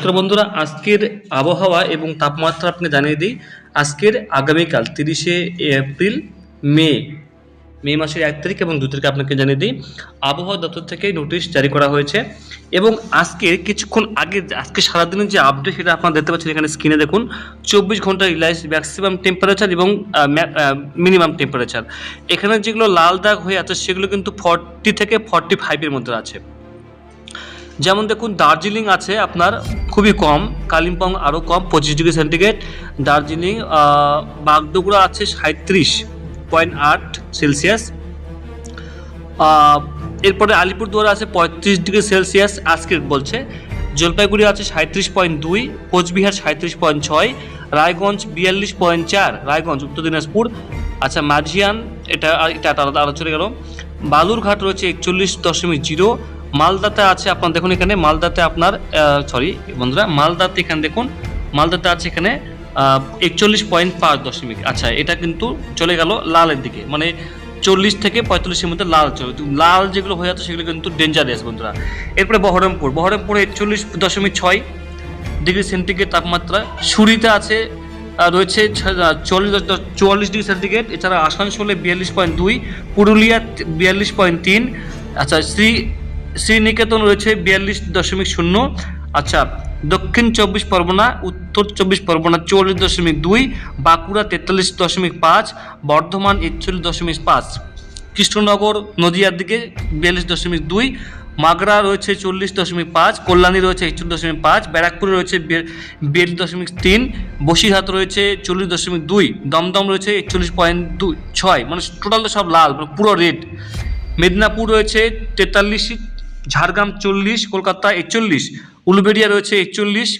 তো বন্ধুরা, আজকের আবহাওয়া এবং তাপমাত্রা আপনি জানিয়ে দিই, আজকের আগামীকাল তিরিশে এপ্রিল, মে মে মাসের এক তারিখ এবং দু তারিখে আপনাকে জানিয়ে দিই, আবহাওয়া দপ্তর থেকে নোটিশ জারি করা হয়েছে এবং আজকে কিছুক্ষণ আগে, আজকে সারাদিনের যে আপডেট সেটা আপনারা দেখতে পাচ্ছেন এখানে স্ক্রিনে দেখুন, চব্বিশ ঘণ্টা রিলাইজ ম্যাক্সিমাম টেম্পারেচার এবং মিনিমাম টেম্পারেচার এখানে যেগুলো লাল দাগ হয়ে আছে, সেগুলো কিন্তু ফর্টি থেকে ফর্টি ফাইভের মধ্যে আছে। যেমন দেখুন, দার্জিলিং আছে আপনার খুবই কম, কালিম্পং আরও কম, পঁচিশ ডিগ্রি সেন্টিগ্রেড। দার্জিলিং বাগডোগরা আছে সাঁত্রিশ পয়েন্ট আট সেলসিয়াস। এরপরে আলিপুরদুয়ার আছে পঁয়ত্রিশ ডিগ্রি সেলসিয়াস আজকের বলছে। জলপাইগুড়ি আছে সাঁত্রিশ পয়েন্ট দুই, কোচবিহার সাঁত্রিশ পয়েন্ট ছয়, রায়গঞ্জ বিয়াল্লিশ পয়েন্ট চার, রায়গঞ্জ, উত্তর দিনাজপুর। আচ্ছা মাঝিয়ান, এটা এটা আলাদা আলাদা চলে গেল। বালুরঘাট রয়েছে একচল্লিশ দশমিক জিরো মালদাতে আছে আপনার, দেখুন এখানে মালদাতে আপনার সরি বন্ধুরা, মালদাতে এখানে দেখুন, মালদাতে আছে এখানে একচল্লিশ পয়েন্ট পাঁচ দশমিক। আচ্ছা এটা কিন্তু চলে গেল লালের দিকে মানে চল্লিশ থেকে পঁয়তাল্লিশের মধ্যে লাল চলে লাল যেগুলো হয়ে যাচ্ছে, সেগুলো কিন্তু ডেঞ্জারিয়াস বন্ধুরা। এরপরে বহরমপুর, বহরমপুরে একচল্লিশ দশমিক ছয় ডিগ্রি সেন্টিগ্রেড তাপমাত্রা। সুরিতে আছে রয়েছে চল্লিশ চুয়াল্লিশ ডিগ্রি সেন্টিগ্রেড, এছাড়া আসানসোলে বিয়াল্লিশ পয়েন্ট দুই পুরুলিয়া বিয়াল্লিশ পয়েন্ট তিন আচ্ছা শ্রী শ্রীনিকেতন রয়েছে বিয়াল্লিশ দশমিক শূন্য। আচ্ছা দক্ষিণ চব্বিশ পরগনা, উত্তর চব্বিশ পরগনা চুয়াল্লিশ দশমিক দুই, বাঁকুড়া তেতাল্লিশ দশমিক পাঁচ, বর্ধমান একচল্লিশ দশমিক পাঁচ। কৃষ্ণনগর, নদিয়ার দিকে বিয়াল্লিশ দশমিক দুই, মাগরা রয়েছে চল্লিশ দশমিক পাঁচ, কল্যাণী রয়েছে একচল্লিশ দশমিক পাঁচ, ব্যারাকপুরে রয়েছে বিয়াল্লিশ দশমিক তিন, বসিরহাট রয়েছে চল্লিশ দশমিক দুই, দমদম রয়েছে একচল্লিশ পয়েন্ট দুই ছয় মানে টোটাল তো সব লাল মানে পুরো রেড মেদিনীপুর রয়েছে তেতাল্লিশ ঝাড়গ্রাম চল্লিশ, কলকাতা একচল্লিশ, উলুবেড়িয়া রয়েছে একচল্লিশ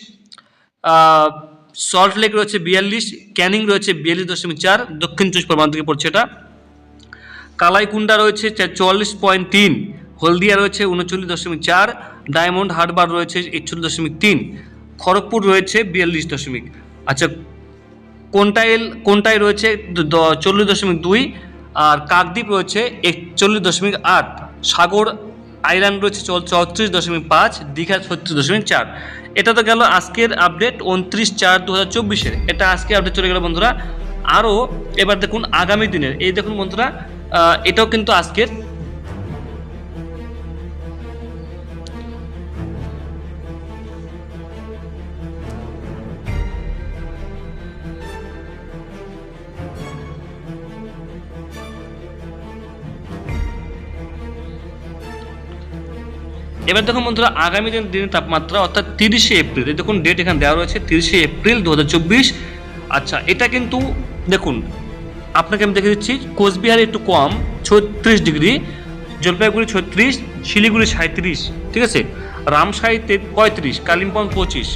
সল্টলেক রয়েছে বিয়াল্লিশ, ক্যানিং রয়েছে বিয়াল্লিশ দশমিক চার, দক্ষিণ চব্বিশ পরগনা থেকে পড়ছে এটা। কালাইকুন্ডা রয়েছে চুয়াল্লিশ পয়েন্ট তিন, হলদিয়া রয়েছে উনচল্লিশ দশমিক চার, ডায়মন্ড হারবার রয়েছে একচল্লিশ দশমিক তিন, খড়গপুর রয়েছে বিয়াল্লিশ দশমিক। আচ্ছা কোনটাইল কোনটাই রয়েছে চল্লিশ দশমিক দুই, আর কাকদ্বীপ রয়েছে একচল্লিশ দশমিক আট, সাগর আইল্যান্ড রয়েছে চৌত্রিশ দশমিক পাঁচ, দীঘা ছত্রিশ দশমিক চার। এটা তো গেল আজকের আপডেট উনত্রিশ চার দু হাজার চব্বিশের। এটা আজকে আপডেট চলে গেল বন্ধুরা। আরও এবার দেখুন আগামী দিনের। এই দেখুন বন্ধুরা এটাও কিন্তু আজকের এবার দেখুন বন্ধুরা, আগামী দিন দিনের তাপমাত্রা অর্থাৎ তিরিশে এপ্রিল দেখুন ডেট এখানে দেওয়া রয়েছে, তিরিশে এপ্রিল দু হাজার চব্বিশ। আচ্ছা এটা কিন্তু দেখুন, আপনাকে আমি দেখে দিচ্ছি, কোচবিহারে একটু কম, ছত্রিশ ডিগ্রি, জলপাইগুড়ি ছত্রিশ, শিলিগুড়ি সাঁত্রিশ ঠিক আছে? রামসাইতে পঁয়ত্রিশ, কালিম্পং পঁচিশ।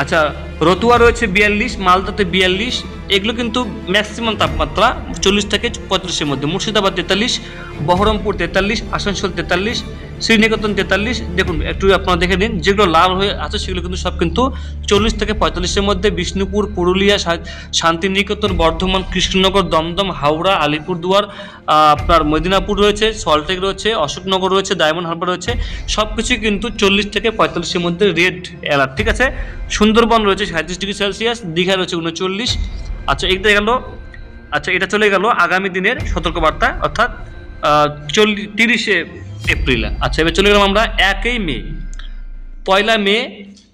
আচ্ছা রতুয়া রয়েছে বিয়াল্লিশ, মালদাতে বিয়াল্লিশ এগুলো কিন্তু ম্যাক্সিমাম তাপমাত্রা চল্লিশ থেকে পঁয়ত্রিশের মধ্যে। মুর্শিদাবাদ তেতাল্লিশ, বহরমপুর তেতাল্লিশ, আসানসোল তেতাল্লিশ, শ্রীনিকেতন তেতাল্লিশ। দেখুন, একটু আপনারা দেখে নিন, যেগুলো লাল হয়ে আছে, সেগুলো কিন্তু সব কিন্তু চল্লিশ থেকে পঁয়তাল্লিশের মধ্যে। বিষ্ণুপুর, পুরুলিয়া শান্তিনিকেতন, বর্ধমান, কৃষ্ণনগর, দমদম, হাওড়া, আলিপুরদুয়ার আপনার মদিনাপুর রয়েছে, সল্টলেক রয়েছে, অশোকনগর রয়েছে, ডায়মন্ড হারবার রয়েছে। সব কিছুই কিন্তু চল্লিশ থেকে পঁয়তাল্লিশের মধ্যে রেড অ্যালার্ট, ঠিক আছে? সুন্দরবন রয়েছে সাঁত্রিশ ডিগ্রি সেলসিয়াস, দীঘা রয়েছে উনচল্লিশ আচ্ছা এটা গেল। আচ্ছা এটা চলে গেল আগামী দিনের সতর্কবার্তা, অর্থাৎ চল্লিশ তিরিশে এপ্রিল। আচ্ছা এবার চলে গেলাম আমরা একই মে। পয়লা মে,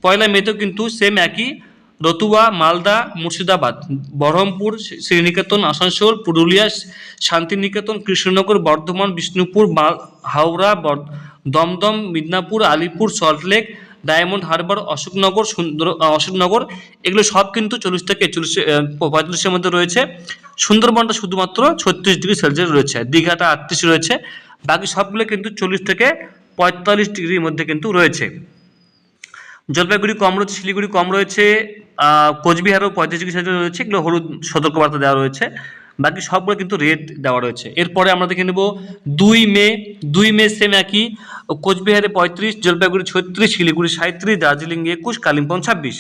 পয়লা মেতেও কিন্তু সেম একই। রতুয়া, মালদা, মুর্শিদাবাদ, বহরমপুর শ্রীনিকেতন, আসানসোল, পুরুলিয়া শান্তিনিকেতন, কৃষ্ণনগর, বর্ধমান, বিষ্ণুপুর হাওড়া দমদম, মিদনাপুর, আলিপুর, সল্টলেক ডায়মন্ড হারবার, অশোকনগর, সুন্দর অশোকনগর, এগুলো সব কিন্তু চল্লিশ থেকে একচল্লিশ পঁয়তাল্লিশের মধ্যে রয়েছে। সুন্দরবনটা শুধুমাত্র ছত্রিশ ডিগ্রি সেলসিয়াস রয়েছে, দীঘাটা আটত্রিশ রয়েছে, বাকি সবগুলো কিন্তু চল্লিশ থেকে পঁয়তাল্লিশ ডিগ্রির মধ্যে কিন্তু রয়েছে। জলপাইগুড়ি কম রয়েছে, শিলিগুড়ি কম রয়েছে কোচবিহারও পঁয়ত্রিশ ডিগ্রি সেলসিয়াস রয়েছে, এগুলো হলুদ সতর্কবার্তা দেওয়া রয়েছে। বাকি সবগুলো কিন্তু রেড দেওয়া রয়েছে। এরপরে আমরা দেখে নেব দুই মে দুই মে সেম একই। কোচবিহারে পঁয়ত্রিশ, জলপাইগুড়ি ছত্রিশ, শিলিগুড়ি সাঁত্রিশ দার্জিলিং একুশ, কালিম্পং ছাব্বিশ।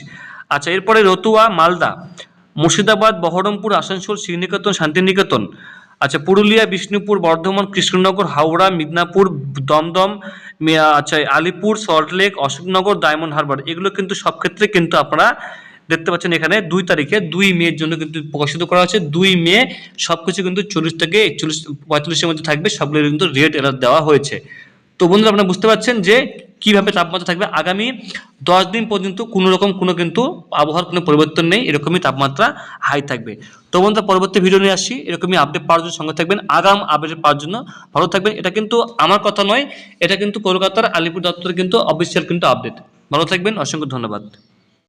আচ্ছা এরপরে রতুয়া, মালদা, মুর্শিদাবাদ, বহরমপুর, আসানসোল, শ্রীনিকেতন, শান্তিনিকেতন। আচ্ছা পুরুলিয়া, বিষ্ণুপুর, বর্ধমান, কৃষ্ণনগর, হাওড়া, মিদনাপুর, দমদম আচ্ছা আলিপুর, সল্টলেক, অশোকনগর, ডায়মন্ড হারবার। এগুলো কিন্তু সব ক্ষেত্রে কিন্তু আপনারা দেখতে পাচ্ছেন এখানে দুই তারিখে দুই মেয়ের জন্য কিন্তু প্রকাশিত করা হয়েছে। দুই মে সবকিছু কিন্তু চল্লিশ থেকে একচল্লিশ পঁয়তাল্লিশের মধ্যে থাকবে সবগুলো কিন্তু রেড এলার্ট দেওয়া হয়েছে। তো বন্ধুরা আপনারা বুঝতে পারছেন যে কীভাবে তাপমাত্রা থাকবে। আগামী দশ দিন পর্যন্ত কোনো রকম কোনো কিন্তু আবহাওয়ার কোনো পরিবর্তন নেই, এরকমই তাপমাত্রা হাই থাকবে। তো বন্ধুরা পরবর্তী ভিডিও নিয়ে আসছি এরকমই আপডেট পাওয়ার জন্য সঙ্গে থাকবেন, আগাম আপডেট পাওয়ার জন্য ভালো থাকবেন। এটা কিন্তু আমার কথা নয়, এটা কিন্তু কলকাতার আলিপুর দপ্তরের কিন্তু অফিসিয়াল কিন্তু আপডেট ভালো থাকবেন, অসংখ্য ধন্যবাদ।